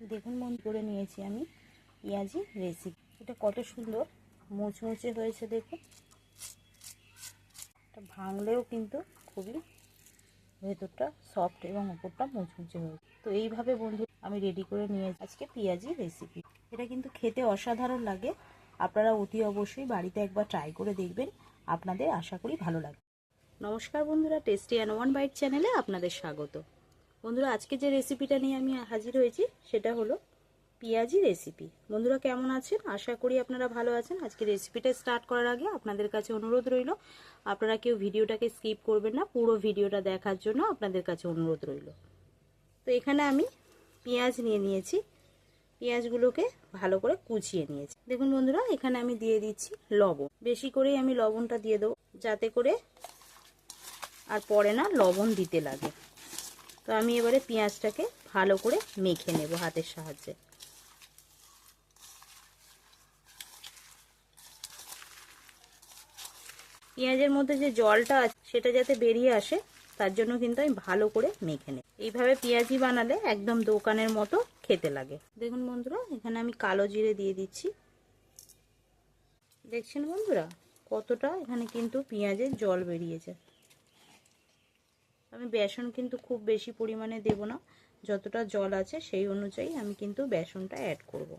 দেখুন, মন করে নিয়েছি আমি পেঁয়াজি রেসিপি এটা কত সুন্দর, মুচমুচে হয়েছে দেখুন। এটা ভাঙলেও কিন্তু খুবই ভেতরটা সফট এবং উপরটা মুচমুচে হয়েছে। তো এইভাবে বন্ধু, আমি রেডি করে নিয়ে আজকে পেঁয়াজি রেসিপি এটা কিন্তু খেতে অসাধারণ লাগে। আপনারা অতি অবশ্যই বাড়িতে একবার ট্রাই করে দেখবেন। আপনাদের আশা করি ভালো লাগবে। নমস্কার বন্ধুরা, টেস্টি অ্যান্ড ওয়ান বাইট চ্যানেলে আপনাদের স্বাগত। বন্ধুরা, আজকে যে রেসিপিটা নিয়ে আমি হাজির হয়েছি, সেটা হলো পেঁয়াজি রেসিপি বন্ধুরা, কেমন আছেন? আশা করি আপনারা ভালো আছেন। আজকে রেসিপিটা স্টার্ট করার আগে আপনাদের কাছে অনুরোধ রইল, আপনারা কেউ ভিডিওটাকে স্কিপ করবেন না, পুরো ভিডিওটা দেখার জন্য আপনাদের কাছে অনুরোধ রইল। তো এখানে আমি পেঁয়াজ নিয়ে নিয়েছি। পেঁয়াজগুলোকে ভালো করে কুচিয়ে নিয়েছি। দেখুন বন্ধুরা, এখানে আমি দিয়ে দিচ্ছি লবণ। বেশি করেই আমি লবণটা দিয়ে দেবো, যাতে করে আর পরে না লবণ দিতে লাগে। তো আমি এবারে পেঁয়াজটাকে ভালো করে মেখে নেব হাতের সাহায্যে। পেঁয়াজের মধ্যে যে জলটা আছে, সেটা যাতে বেরিয়ে আসে, তার জন্য কিন্তু আমি ভালো করে মেখে নেব। এইভাবে পেঁয়াজি বানালে একদম দোকানের মতো খেতে লাগে। দেখুন বন্ধুরা, এখানে আমি কালো জিরে দিয়ে দিচ্ছি। দেখছেন বন্ধুরা, কতটা এখানে কিন্তু পেঁয়াজের জল বেরিয়েছে। আমি বেসন কিন্তু খুব বেশি পরিমাণে দেব না। যতটা জল আছে সেই অনুযায়ী আমি কিন্তু বেসনটা অ্যাড করব।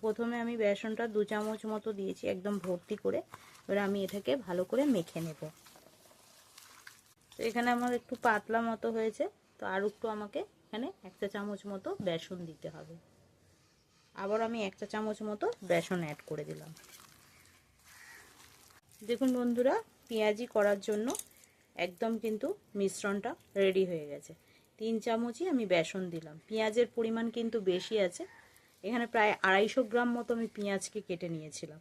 প্রথমে আমি বেসনটা দু চামচ মতো দিয়েছি একদম ভর্তি করে। এবার আমি এটাকে ভালো করে মেখে নেব। তো এখানে আমার একটু পাতলা মতো হয়েছে। তো আর একটু আমাকে এখানে একটা চামচ মতো বেসন দিতে হবে। আবার আমি একটা চামচ মতো বেসন অ্যাড করে দিলাম। দেখুন বন্ধুরা, পেঁয়াজি করার জন্য একদম কিন্তু মিশ্রণটা রেডি হয়ে গেছে। তিন চামচই আমি বেসন দিলাম। পেঁয়াজের পরিমাণ কিন্তু বেশি আছে। এখানে প্রায় আড়াইশো গ্রাম মতো আমি পেঁয়াজকে কেটে নিয়েছিলাম।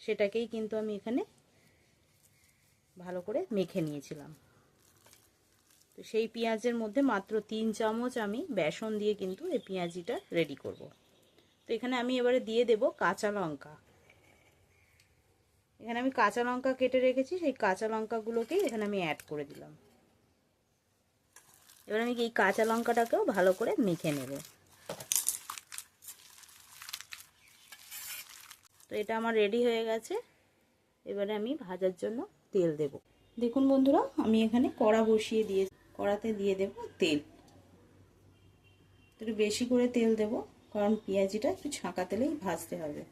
সেটাকেই কিন্তু আমি এখানে ভালো করে মেখে নিয়েছিলাম। তো সেই পেঁয়াজের মধ্যে মাত্র তিন চামচ আমি বেসন দিয়ে কিন্তু এই পেঁয়াজিটা রেডি করব। তো এখানে আমি এবারে দিয়ে দেব কাঁচা লঙ্কা। এখানে আমি কাঁচা লঙ্কা কেটে রেখেছি, সেই কাঁচা লঙ্কাগুলোকেই এখানে আমি অ্যাড করে দিলাম। এবার আমি এই কাঁচা লঙ্কাটাকেও ভালো করে মেখে নেব। তো এটা আমার রেডি হয়ে গেছে। এবারে আমি ভাজার জন্য তেল দেব। দেখুন বন্ধুরা, আমি এখানে কড়া বসিয়ে দিয়ে, কড়াতে দিয়ে দেব তেল। একটু বেশি করে তেল দেব, কারণ পেঁয়াজিটা একটু ছাঁকা তেলেই ভাজতে হবে।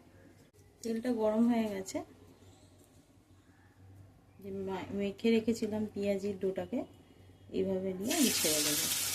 তেলটা গরম হয়ে গেছে। যে মেখে রেখেছিলাম পেঁয়াজির ডোটাকে এইভাবে নিয়ে আমি ছেড়ে দেবো।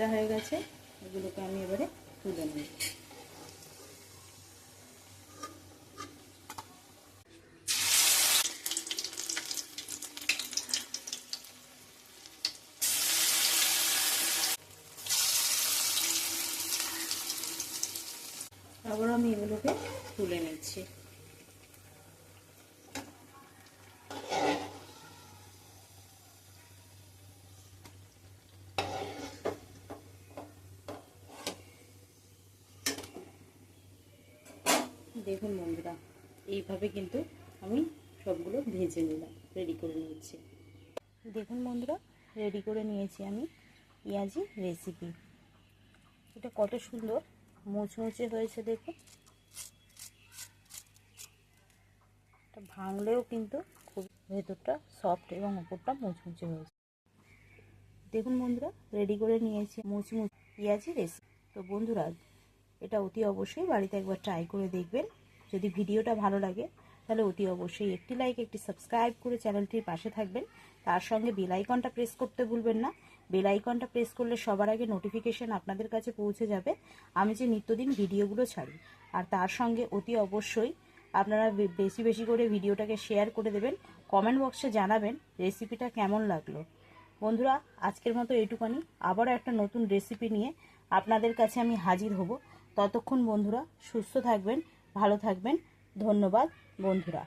ভাজা হয়ে গেছে এগুলোকে আমি এবারে তুলে নেব। আবার আমি এগুলোকে তুলে নিচ্ছি। দেখুন বন্ধুরা, এইভাবে কিন্তু আমি সবগুলো ভেজে নিলাম রেডি করে নিয়েছি। দেখুন বন্ধুরা রেডি করে নিয়েছি আমি পেঁয়াজি রেসিপি এটা কত সুন্দর, মুচমুচে হয়েছে দেখুন। এটা ভাঙলেও কিন্তু খুব ভেতরটা সফট এবং উপরটা মুচমুচে হয়েছে। দেখুন বন্ধুরা রেডি করে নিয়েছি মুচমুচ পেঁয়াজি রেসিপি তো বন্ধুরা এটা অতি অবশ্যই বাড়িতে একবার ট্রাই করে দেখবেন। যদি ভিডিওটা ভালো লাগে, তাহলে অতি অবশ্যই একটি লাইক একটি সাবস্ক্রাইব করে চ্যানেলটির পাশে থাকবেন। তার সঙ্গে বেল আইকনটা প্রেস করতে ভুলবেন না। বেল আইকনটা প্রেস করলে সবার আগে নোটিফিকেশন আপনাদের কাছে পৌঁছে যাবে। আমি যে নিত্যদিন ভিডিওগুলো ছাড়ি, আর তার সঙ্গে অতি অবশ্যই আপনারা বেশি বেশি করে ভিডিওটাকে শেয়ার করে দেবেন। কমেন্ট বক্সে জানাবেন রেসিপিটা কেমন লাগল। বন্ধুরা, আজকের মতো এইটুকানি। আবারও একটা নতুন রেসিপি নিয়ে আপনাদের কাছে আমি হাজির হব। ততক্ষণ বন্ধুরা সুস্থ থাকবেন ভালো থাকবেন। ধন্যবাদ বন্ধুরা।